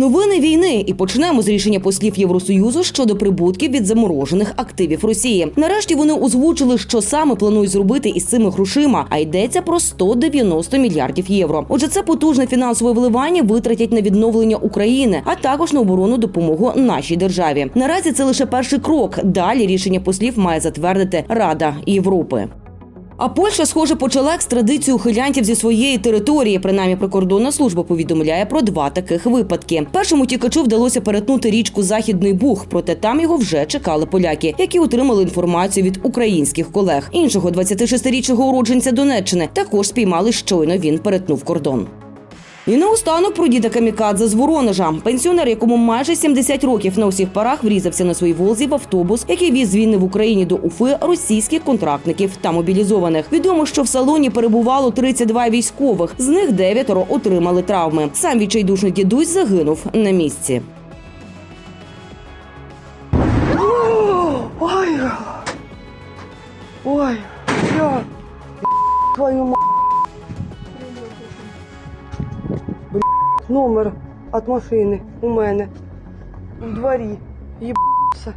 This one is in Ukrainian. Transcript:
Новини війни і почнемо з рішення послів Євросоюзу щодо прибутків від заморожених активів Росії. Нарешті вони озвучили, що саме планують зробити із цими грошима, а йдеться про 190 мільярдів євро. Отже, це потужне фінансове вливання витратять на відновлення України, а також на оборонну допомогу нашій державі. Наразі це лише перший крок. Далі рішення послів має затвердити Рада Європи. А Польща, схоже, почала екстрадицію хилянтів зі своєї території. Принаймні, прикордонна служба повідомляє про два таких випадки. Першому тікачу вдалося перетнути річку Західний Буг, проте там його вже чекали поляки, які отримали інформацію від українських колег. Іншого 26-річного уродженця Донеччини також спіймали щойно він перетнув кордон. І наостанок про діда Камікадзе з Воронежа. Пенсіонер, якому майже 70 років на усіх парах врізався на своїй волзі в автобус, який віз з в Україні до Уфи російських контрактників та мобілізованих. Відомо, що в салоні перебувало 32 військових, з них дев'ятеро отримали травми. Сам відчайдушний дідусь загинув на місці. Ой, ой, я, твою м... номер від машини у мене у дворі. Єбаться.